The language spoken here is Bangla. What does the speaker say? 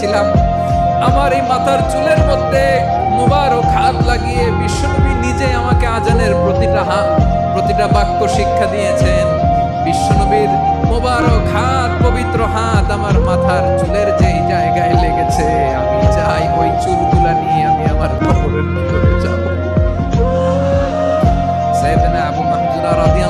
করেছিলাম। আমার এই মাথার চুলের মধ্যে মুবারক হাত লাগিয়ে বিশ্বনবী নিজে আমাকে আজানের প্রতিটা হাত প্রতিটা বাক্য শিক্ষা দিয়েছেন। বিশ্বনবীর মোবারক হাত, পবিত্র হাত আমার মাথার চুলের যেই জায়গায় লেগেছে, আমি চাই ওই চুলগুলা নিয়ে আমি আমার কবরের ভিতরে যাব। সাইয়েদনা আবু মাহজুরা রাদিয়াল্লাহু